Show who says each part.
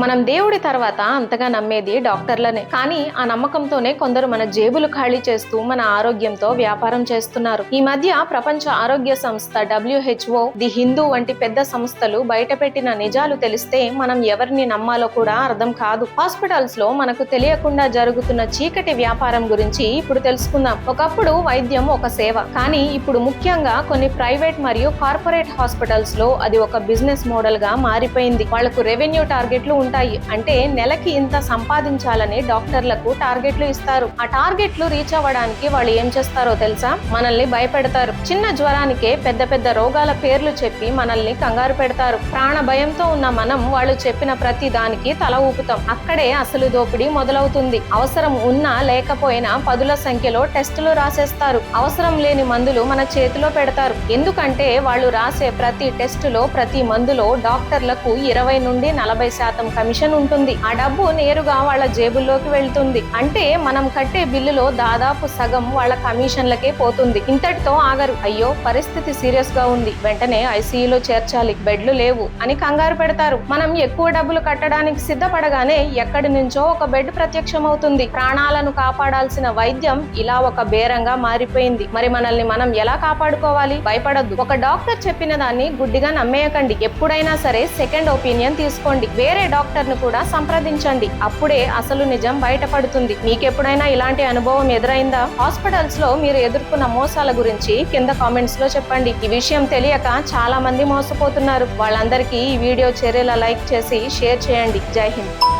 Speaker 1: మనం దేవుడి తర్వాత అంతగా నమ్మేది డాక్టర్లనే. కానీ ఆ నమ్మకంతోనే కొందరు మన జేబులు ఖాళీ చేస్తూ మన ఆరోగ్యంతో వ్యాపారం చేస్తున్నారు. ఈ మధ్య ప్రపంచ ఆరోగ్య సంస్థ డబ్ల్యూహెచ్ఓ ది హిందూ వంటి పెద్ద సంస్థలు బయటపెట్టిన నిజాలు తెలిస్తే మనం ఎవరిని నమ్మాలో కూడా అర్థం కాదు. హాస్పిటల్స్లో మనకు తెలియకుండా జరుగుతున్న చీకటి వ్యాపారం గురించి ఇప్పుడు తెలుసుకుందాం. ఒకప్పుడు వైద్యం ఒక సేవ. కానీ ఇప్పుడు ముఖ్యంగా కొన్ని ప్రైవేట్ మరియు కార్పొరేట్ హాస్పిటల్స్లో అది ఒక బిజినెస్ మోడల్గా మారిపోయింది. వాళ్ళకు రెవెన్యూ టార్గెట్లు ఉంటాయి. అంటే నెలకి ఇంత సంపాదించాలని డాక్టర్లకు టార్గెట్లు ఇస్తారు. ఆ టార్గెట్లు రీచ్ అవ్వడానికి వాళ్ళు ఏం చేస్తారో తెలుసా? మనల్ని భయపెడతారు. చిన్న జ్వరానికే పెద్ద పెద్ద రోగాల పేర్లు చెప్పి మనల్ని కంగారు పెడతారు. ప్రాణ భయంతో ఉన్న మనం వాళ్ళు చెప్పిన ప్రతి దానికి తల ఊపుతాం. అక్కడే అసలు దోపిడీ మొదలవుతుంది. అవసరం ఉన్నా లేకపోయినా పదుల సంఖ్యలో టెస్టులు రాసేస్తారు. అవసరం లేని మందులు మన చేతిలో పెడతారు. ఎందుకంటే వాళ్ళు రాసే ప్రతి టెస్టులో ప్రతి మందులో డాక్టర్లకు ఇరవై నుండి నలభై శాతం కమిషన్ ఉంటుంది. ఆ డబ్బు నేరుగా వాళ్ళ జేబుల్లోకి వెళ్తుంది. అంటే మనం కట్టే బిల్లులో దాదాపు సగం వాళ్ళ కమిషన్లకే పోతుంది. ఇంతటితో ఆగరు. అయ్యో పరిస్థితి సీరియస్గా ఉంది. వెంటనే ఐసీయూలో చేర్చాలి. బెడ్లు లేవు అని కంగారు పెడతారు. మనం ఎక్కువ డబ్బులు కట్టడానికి సిద్ధపడగానే ఎక్కడి నుంచో ఒక బెడ్ ప్రత్యక్షమవుతుంది. ప్రాణాలను కాపాడాల్సిన వైద్యం ఇలా ఒక బేరంగా మారిపోయింది. మరి మనల్ని మనం ఎలా కాపాడుకోవాలి? భయపడద్దు. ఒక డాక్టర్ చెప్పిన దాన్ని గుడ్డిగా నమ్మేయకండి. ఎప్పుడైనా సరే సెకండ్ ఒపీనియన్ తీసుకోండి. వేరే డాక్టర్ ను కూడా సంప్రదించండి. అప్పుడే అసలు నిజం బయటపడుతుంది. మీకెప్పుడైనా ఇలాంటి అనుభవం ఎదురైందా? హాస్పిటల్స్లో మీరు ఎదుర్కొన్న మోసాల గురించి కింద కామెంట్స్లో చెప్పండి. ఈ విషయం తెలియక చాలా మంది మోసపోతున్నారు. వాళ్ళందరికీ ఈ వీడియో చర్యల లైక్ చేసి షేర్ చేయండి. జై హింద్.